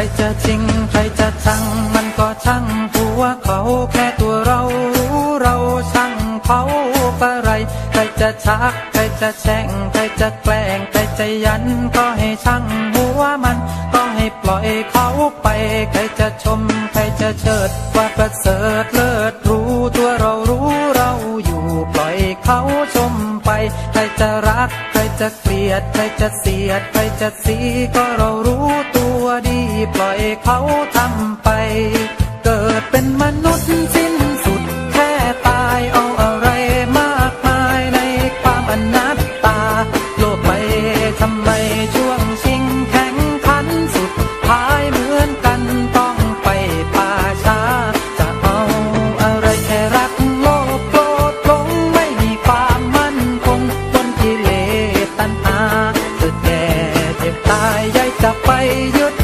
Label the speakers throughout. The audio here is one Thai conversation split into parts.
Speaker 1: รจะจริง ใครจะชัง มันก็ช่างหัวเขาแค่ตัวเรารู้เราช่างเขาอะไรใครจะชัก ใครจะแช่ง ใครจะแกล้ง ใครจะยัน ก็ให้ช่างหัวมัน ก็ให้ปล่อยเขาไป ใครจะชม ใครจะเชิด ว่าประเสริฐเลิศรู้ตัวเรารู้เราอยู่ปล่อยเขาชมไป ใครจะรัก ใครจะเกลียด ใครจะเสียด ใครจะสีก็เรารู้ตัว ดีปล่อยเขาทำไป เกิดเป็นมนุษย์สิ้นสุดแค่ตายเอาอะไรมากมายในความอนัตตา โลกไปทำไมช่วงชิงแข่งขันสุดท้ายเหมือนกันต้องไปป่าช้า จะเอาอะไรแค่รักโลภโกรธหลงไม่มีความมั่นคงบนกิเลสตัณหาเกิดแก่เจ็บตายยายจะไปยึด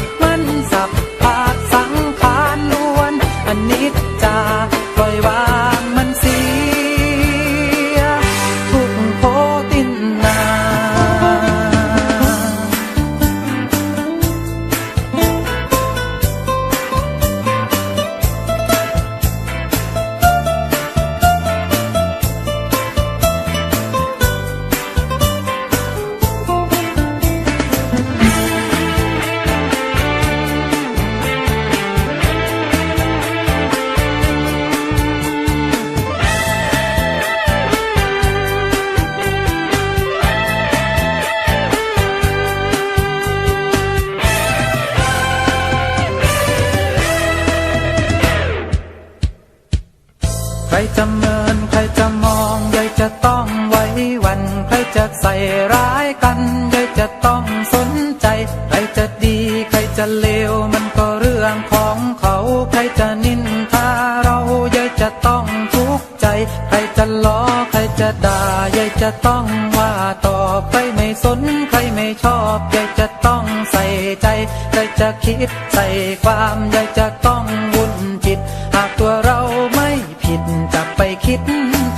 Speaker 1: จะเมินใครจะมองยายจะต้องไว้วัน ใครจะใส่ร้ายกันยายจะต้องสนใจ ใครจะดีใครจะเลวมันก็เรื่องของเขา ใครจะนินทาเรายายจะต้องทุกข์ใจ ใครจะล้อใครจะด่ายายจะต้องว่าตอบใครไม่สนใครไม่ชอบยายจะต้องใส่ใจ ใครจะคิดใส่ความยาย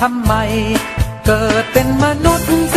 Speaker 1: ไม่ผิดจะไปคิดทำไมเกิดเป็นมนุษย์